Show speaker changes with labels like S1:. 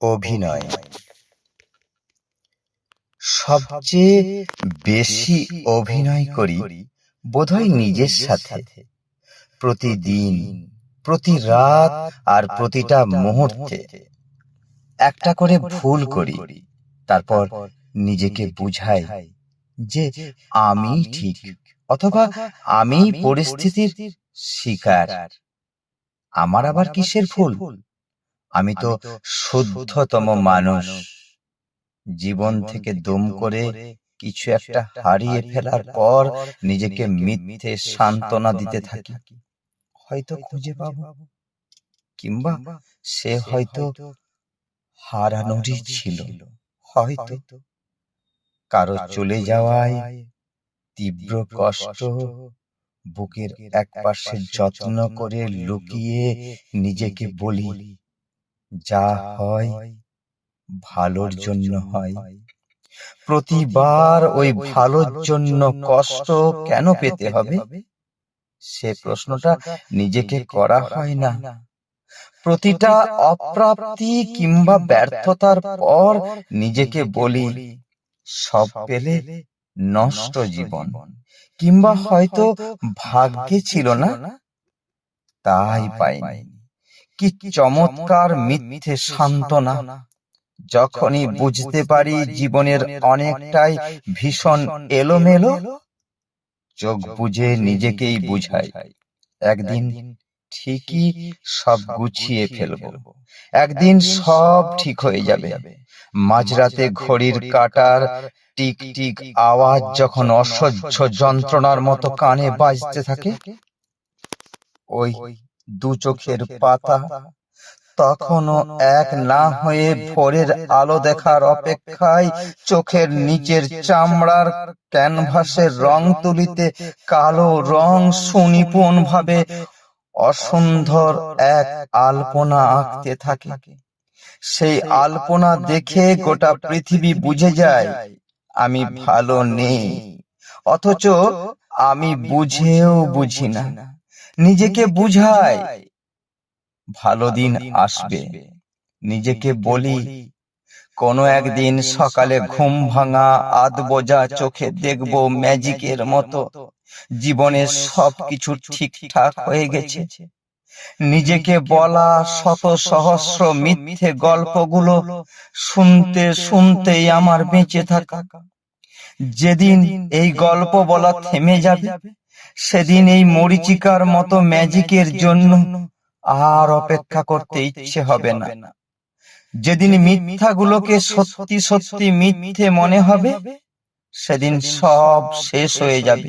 S1: অভিনয়। সবচেয়ে বেশি অভিনয় করি বোধহয় নিজের সাথে। প্রতিদিন, প্রতি রাত আর প্রতিটা মুহূর্তে। একটা করে ভুল করি, তারপর নিজেকে বুঝাই যে আমি ঠিক অথবা আমি পরিস্থিতির শিকার। আমার আবার কিসের ভুল? আমি তো শুদ্ধতম মানুষ। জীবন থেকে দম করে কিছু একটা হারিয়ে ফেলার পর নিজেকে মিথ্যে সান্ত্বনা দিতে থাকি। হয়তো খুঁজে পাবো। কিংবা সে হয়তো হারানোরই ছিল। হয়তো কারও চলে যাওয়ায় তীব্র কষ্ট বুকের এক পাশে যত্ন করে লুকিয়ে নিজেকে বলি যা হয় ভালোর জন্য হয়। প্রতিবার ওই ভালোর জন্য কষ্ট কেন পেতে হবে? সে প্রশ্নটা নিজেকে করা হয় না। প্রতিটা অপ্রাপ্তি কিংবা ব্যর্থতার পর নিজেকে বলি সব পেলে নষ্ট জীবন। কিংবা হয়তো ভাগ্যে ছিল না তাই পাইনি। কি চমৎকার মিথ্যে সান্ত্বনা। যখনই বুঝতে পারি জীবনের অনেকটাই ভীষণ এলোমেলো চোখ বুঝে নিজেকেই বুঝাই। একদিন ঠিকই সব গুছিয়ে ফেলব। একদিন সব ঠিক হয়ে যাবে। মাঝরাতে ঘড়ির কাটার টিক টিক আওয়াজ যখন অসহ্য যন্ত্রণার মতো কানে বাজতে থাকে ওই দু চোখের পাতা তখনও এক না হয়ে ভোরের আলো দেখার অপেক্ষায় চোখের নিচের চামড়ার ক্যানভাসের রং তুলিতে কালো রং সুনিপুণ ভাবে অসুন্দর এক আলপনা আঁকতে থাকে। সেই আলপনা দেখে গোটা পৃথিবী বুঝে যায় আমি ভালো নেই। অথচ আমি বুঝেও বুঝি না। নিজেকে বুঝাই ভালো দিন আসবে। নিজেকে বলি কোনো একদিন সকালে ঘুম ভাঙা আধ বোঝা চোখে দেখব ম্যাজিকের মতো। জীবনের সব কিছু ঠিকঠাক হয়ে গেছে। নিজেকে বলা শত সহস্র মিথ্যে গল্পগুলো শুনতে শুনতেই আমার বেঁচে থাকা। যেদিন এই গল্প বলা থেমে যাবে সেদিন এই মরিচিকার মতো ম্যাজিকের জন্য আর অপেক্ষা করতে ইচ্ছে হবে না। যেদিন মিথ্যাগুলোকে সত্যি সত্যি মিথ্যে মনে হবে, সেদিন সব শেষ হয়ে যাবে।